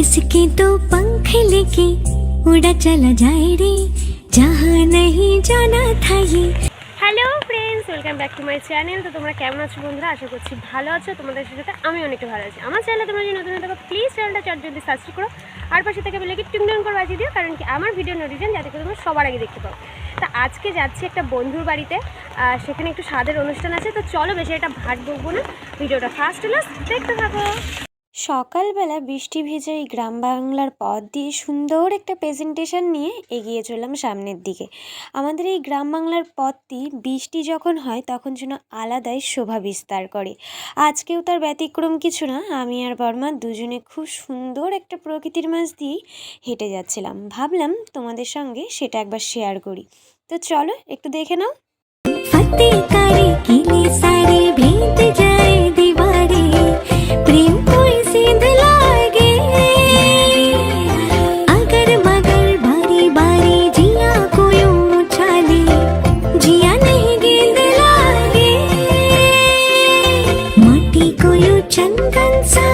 पंख लेके उड़ा चला जाए रे जहाँ नहीं जाना था ये hello friends welcome back to my channel তো তোমরা কেমন আছো বন্ধুরা আশা করছি ভালো আছো তোমাদের সাথে আমি অনেকটা ভালো আছি আমার চ্যানেলে তোমরা যদি নতুন থাকো প্লিজ চ্যানেলটা চট জলদি সাবস্ক্রাইব করো আর পাশে থেকে বেলে কি টুং টুং করে বাজিয়ে দিও কারণ কি আমার ভিডিও নোটিফিকেশন যাতে করে তোমরা সবার আগে দেখতে পাও তা আজকে যাচ্ছি একটা বন্ধুর বাড়িতে আর সেখানে একটু স্বাদের অনুষ্ঠান আছে তো চলো বেশি একটা ভাট বকবো না ভিডিওটা ফার্স্ট হলো দেখতে থাকো সকালবেলা বৃষ্টি ভেজে এই গ্রাম বাংলার পথ দিয়ে সুন্দর একটা প্রেজেন্টেশন নিয়ে এগিয়ে চললাম সামনের দিকে। আমাদের এই গ্রাম বাংলার পথটি বৃষ্টি যখন হয় তখন যেন আলাদাই শোভা বিস্তার করে। আজকেও তার ব্যতিক্রম কিছু না, আমি আর বর্মা দুজনে খুব সুন্দর একটা প্রকৃতির মাছ দিয়েই হেঁটে যাচ্ছিলাম। ভাবলাম তোমাদের সঙ্গে সেটা একবার শেয়ার করি। তো চলো একটু দেখে নাও। সারে যায় দিবা 真精彩！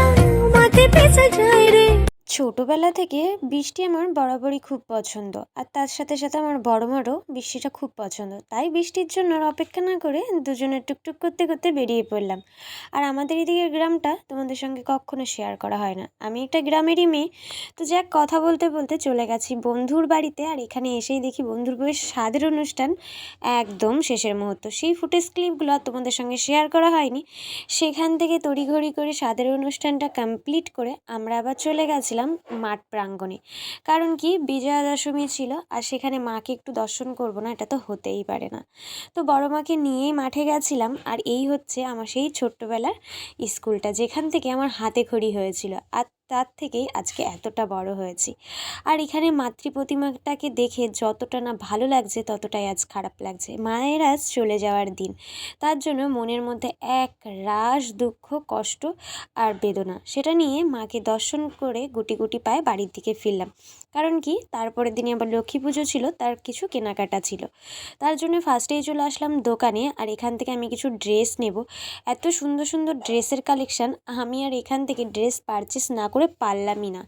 ছোটোবেলা থেকে বৃষ্টি আমার বরাবরই খুব পছন্দ। আর তার সাথে সাথে আমার বড় মারও বৃষ্টিটা খুব পছন্দ। তাই বৃষ্টির জন্য আর অপেক্ষা না করে দুজনে টুকটুক করতে করতে বেরিয়ে পড়লাম। আর আমাদের এদিকের গ্রামটা তোমাদের সঙ্গে কখনো শেয়ার করা হয় না। আমি একটা গ্রামেরই মেয়ে, তো যাক কথা বলতে বলতে চলে গেছি বন্ধুর বাড়িতে। আর এখানে এসেই দেখি বন্ধুর বউয়ের স্বাদের অনুষ্ঠান একদম শেষের মুহূর্ত। সেই ফুটেজ ক্লিপগুলো আর তোমাদের সঙ্গে শেয়ার করা হয়নি। সেখান থেকে তড়িঘড়ি করে স্বাদের অনুষ্ঠানটা কমপ্লিট করে আমরা আবার চলে গেছিলাম মাঠ প্রাঙ্গণে। কারণ কি বিজয়া দশমী ছিল আর সেখানে মাকে একটু দর্শন করব না, এটা তো হতেই পারে না। তো বড় মাকে নিয়েই মাঠে গেছিলাম আর এই হচ্ছে আমার সেই ছোট্টবেলার স্কুলটা, যেখান থেকে আমার হাতে খড়ি হয়েছিল। আর তার থেকেই আজকে এতটা বড় হয়েছি। আর এখানে মাতৃ প্রতিমাটাকে দেখে যতটা না ভালো লাগছে, ততটাই আজ খারাপ লাগছে। মায়ের আজ চলে যাওয়ার দিন। তার জন্য মনের মধ্যে এক রাস দুঃখ, কষ্ট আর বেদনা। সেটা নিয়ে মাকে দর্শন করে গুটি গুটি পায়ে বাড়ির দিকে ফিরলাম। কারণ কি? তারপরের দিনে আবার লক্ষ্মী পুজো ছিল, তার কিছু কেনাকাটা ছিল। তার জন্য ফার্স্টেই চলে আসলাম দোকানে, আর এখান থেকে আমি কিছু ড্রেস নেব। এত সুন্দর সুন্দর ড্রেসের কালেকশান আমি আর এখান থেকে ড্রেস পারচেস না করে পারলামই না।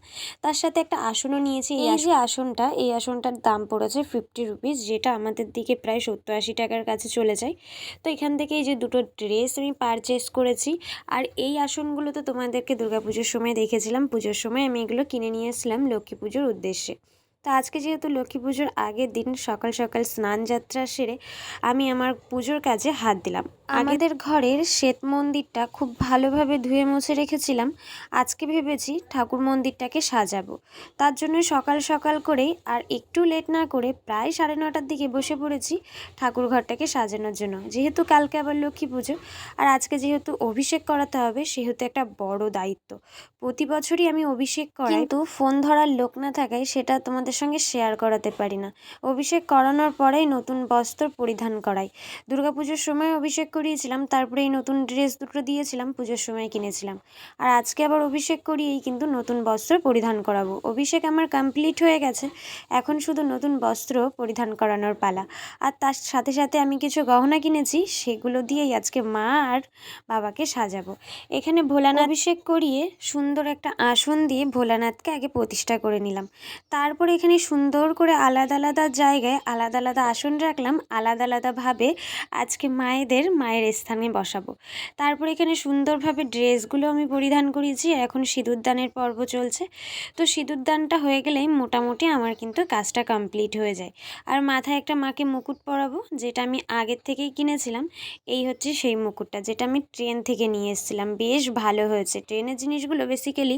তার সাথে একটা আসনও নিয়েছি এই যে আসনটা এই আসনটার দাম পড়েছে ফিফটি রুপিস যেটা আমাদের দিকে প্রায় সত্তর আশি টাকার কাছে চলে যায়। তো এখান থেকে এই যে দুটো ড্রেস আমি পারচেস করেছি আর এই আসনগুলো তো তোমাদেরকে দুর্গাপুজোর সময় দেখেছিলাম। পুজোর সময় আমি এগুলো কিনে নিয়ে এসেছিলাম লক্ষ্মী পুজোর উদ্দেশ্যে। তো আজকে যেহেতু লক্ষ্মী পুজোর আগের দিন সকাল সকাল স্নান যাত্রা সেরে আমি আমার পুজোর কাজে হাত দিলাম। আমাদের ঘরের শ্বেত মন্দিরটা খুব ভালোভাবে ধুয়ে মুছে রেখেছিলাম। আজকে ভেবেছি ঠাকুর মন্দিরটাকে সাজাবো। তার জন্য সকাল সকাল করেই আর একটু লেট না করে প্রায় সাড়ে নটার দিকে বসে পড়েছি ঠাকুর ঘরটাকে সাজানোর জন্য। যেহেতু কালকে আবার লক্ষ্মী পুজো, আর আজকে যেহেতু অভিষেক করাতে হবে, সেহেতু একটা বড় দায়িত্ব। প্রতি বছরই আমি অভিষেক করাই। কিন্তু ফোন ধরার লোক না থাকায় সেটা তোমাদের সঙ্গে শেয়ার করাতে পারি না। অভিষেক করানোর পরেই নতুন বস্ত্র পরিধান করাই। দুর্গাপুজোর সময় অভিষেক করিয়েছিলাম, তারপরে এই নতুন ড্রেস দুটো দিয়েছিলাম, পুজোর সময় কিনেছিলাম। আর আজকে আবার অভিষেক করিয়েই কিন্তু নতুন বস্ত্র পরিধান করাবো। অভিষেক আমার কমপ্লিট হয়ে গেছে, এখন শুধু নতুন বস্ত্র পরিধান করানোর পালা। আর তার সাথে সাথে আমি কিছু গহনা কিনেছি, সেগুলো দিয়েই আজকে মা আর বাবাকে সাজাবো। এখানে ভোলানাথ অভিষেক করিয়ে সুন্দর একটা আসন দিয়ে ভোলানাথকে আগে প্রতিষ্ঠা করে নিলাম। তারপরে এখানে সুন্দর করে আলাদা আলাদা জায়গায় আলাদা আলাদা আসন রাখলাম, আলাদা আলাদাভাবে আজকে মায়েদের মায়ের স্থানে বসাবো। তারপর এখানে সুন্দরভাবে ড্রেসগুলো আমি পরিধান করিয়েছি আর এখন সিঁদুরদানের পর্ব চলছে। তো সিঁদুরদানটা হয়ে গেলেই মোটামুটি আমার কিন্তু কাজটা কমপ্লিট হয়ে যায়। আর মাথায় একটা মাকে মুকুট পরাবো, যেটা আমি আগের থেকেই কিনেছিলাম, এই হচ্ছে সেই মুকুটটা, যেটা আমি ট্রেন থেকে নিয়ে এসেছিলাম। বেশ ভালো হয়েছে, ট্রেনের জিনিসগুলো বেসিক্যালি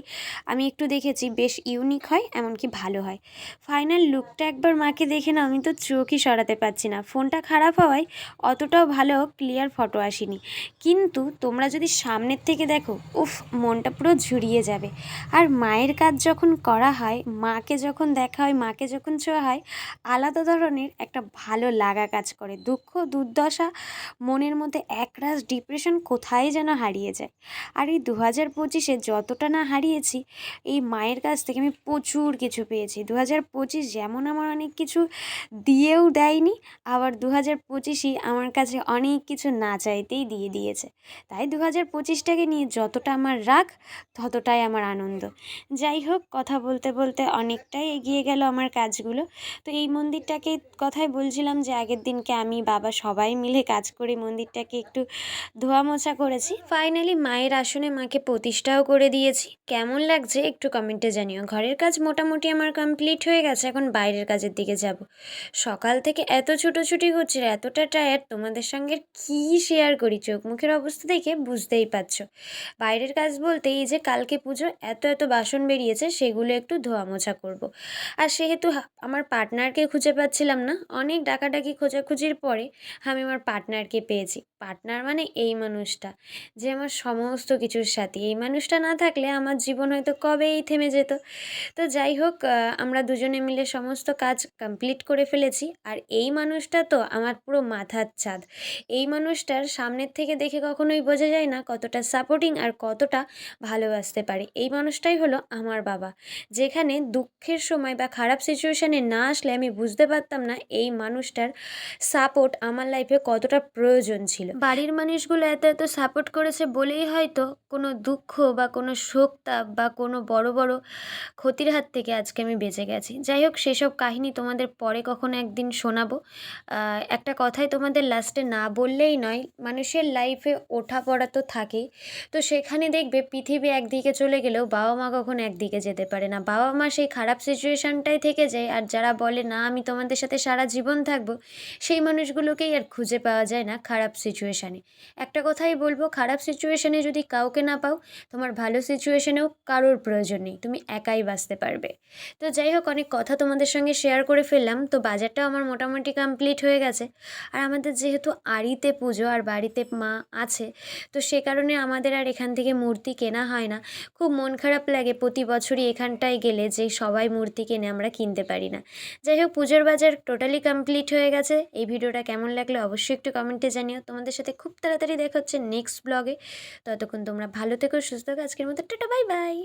আমি একটু দেখেছি, বেশ ইউনিক হয়, এমনকি ভালো হয়। ফাইনাল লুকটা একবার মাকে দেখে না আমি তো চোখই সরাতে পারছি না। ফোনটা খারাপ হওয়ায় অতটাও ভালো ক্লিয়ার ফটো আসেনি। কিন্তু তোমরা যদি সামনের থেকে দেখো, উফ, মনটা পুরো ঝুরিয়ে যাবে। আর মায়ের কাজ যখন করা হয়, মাকে যখন দেখা হয়, মাকে যখন ছোঁয়া হয়, আলাদা ধরনের একটা ভালো লাগা কাজ করে। দুঃখ, দুর্দশা, মনের মধ্যে একরাশ ডিপ্রেশন কোথায় যেন হারিয়ে যায়। আর এই দু হাজার পঁচিশে যতটা না হারিয়েছি, এই মায়ের কাছ থেকে আমি প্রচুর কিছু পেয়েছি। দু হাজার পঁচিশ যেমন আমার অনেক কিছু দিয়েও দেয়নি, আবার দু হাজার পঁচিশই আমার কাছে অনেক কিছু না চাইতেই দিয়ে দিয়েছে। তাই দু হাজার পঁচিশটাকে নিয়ে যতটা আমার রাগ, ততটাই আমার আনন্দ। যাই হোক, কথা বলতে বলতে অনেকটাই এগিয়ে গেল আমার কাজগুলো। তো এই মন্দিরটাকে কথাই বলছিলাম যে আগের দিনকে আমি, বাবা সবাই মিলে কাজ করে মন্দিরটাকে একটু ধোয়া মোছা করেছি। ফাইনালি মায়ের আসনে মাকে প্রতিষ্ঠাও করে দিয়েছি। কেমন লাগছে একটু কমেন্টে জানিও। ঘরের কাজ মোটামুটি আমার কমপ্লিট হয়ে গেছে, এখন বাইরের কাজের দিকে যাব। সকাল থেকে এত ছুটোছুটি করছি এতটা টায়ার্ড তোমাদের সঙ্গে কী শেয়ার করি? চোখ মুখের অবস্থা দেখে বুঝতেই পারছ। বাইরের কাজ বলতে এই যে কালকে পুজো, এত এত বাসন বেরিয়েছে, সেগুলো একটু ধোয়া মোছা করব। আর সেহেতু আমার পার্টনারকে খুঁজে পাচ্ছিলাম না, অনেক ডাকাডাকি খোঁজাখুঁজির পরে আমি আমার পার্টনারকে পেয়েছি। পার্টনার মানে এই মানুষটা, যে আমার সমস্ত কিছুর সাথী। এই মানুষটা না থাকলে আমার জীবন হয়তো কবেই থেমে যেত। তো যাই হোক আমরা দুজনে মিলে সমস্ত কাজ কমপ্লিট করে ফেলেছি। আর এই মানুষটা তো আমার পুরো মাথার ছাদ। এই মানুষটার সামনের থেকে দেখে কখনোই বোঝা যায় না কতটা সাপোর্টিং আর কতটা ভালোবাসতে পারে। এই মানুষটাই হলো আমার বাবা। যেখানে দুঃখের সময় বা খারাপ সিচুয়েশানে না আসলে আমি বুঝতে পারতাম না এই মানুষটার সাপোর্ট আমার লাইফে কতটা প্রয়োজন ছিল। বাড়ির মানুষগুলো এত এত সাপোর্ট করেছে বলেই হয়তো কোনো দুঃখ বা কোনো শোকতাপ বা কোনো বড় বড় ক্ষতির হাত থেকে আজকে আমি বেঁচে গেছি। যাই হোক, সেসব কাহিনী তোমাদের পরে কখনো একদিন শোনাবো। একটা কথাই তোমাদের লাস্টে না বললেই নয়, মানুষের লাইফে ওঠা পড়া তো থাকেই। তো সেখানে দেখবে পৃথিবী একদিকে চলে গেলেও বাবা মা কখনো একদিকে যেতে পারে না। বাবা মা সেই খারাপ সিচুয়েশানটাই থেকে যায়, আর যারা বলে, না, আমি তোমাদের সাথে সারা জীবন থাকব, সেই মানুষগুলোকেই আর খুঁজে পাওয়া যায় না খারাপ সিচুয়েশানে একটা কথাই বলব, খারাপ সিচুয়েশানে যদি কাউকে না পাও, তোমার ভালো সিচুয়েশানেও কারোর প্রয়োজন নেই, তুমি একাই বাঁচতে পারবে। তো যাই হোক অনেক কথা তোমাদের সঙ্গে শেয়ার করে ফেললাম, তো বাজারটাও আমার মোটামুটি কমপ্লিট হয়ে গেছে। আর আমাদের যেহেতু আড়িতে পুজো আর বাড়িতে মা আছে, তো সে কারণে আমাদের আর এখান থেকে মূর্তি কেনা হয় না। খুব মন খারাপ লাগে প্রতি বছরই এখানটায় গেলে যে সবাই মূর্তি কেনে, আমরা কিনতে পারি না। যাই হোক, পুজোর বাজার টোটালি কমপ্লিট হয়ে গেছে। এই ভিডিওটা কেমন লাগল অবশ্যই একটু কমেন্টে জানিও। তোমাদের সাথে খুব তাড়াতাড়ি দেখা হচ্ছে নেক্সট ব্লগে ততক্ষণ তোমরা ভালো থেকো, সুস্থ থেকো। আজকের মতো টাটা বাই বাই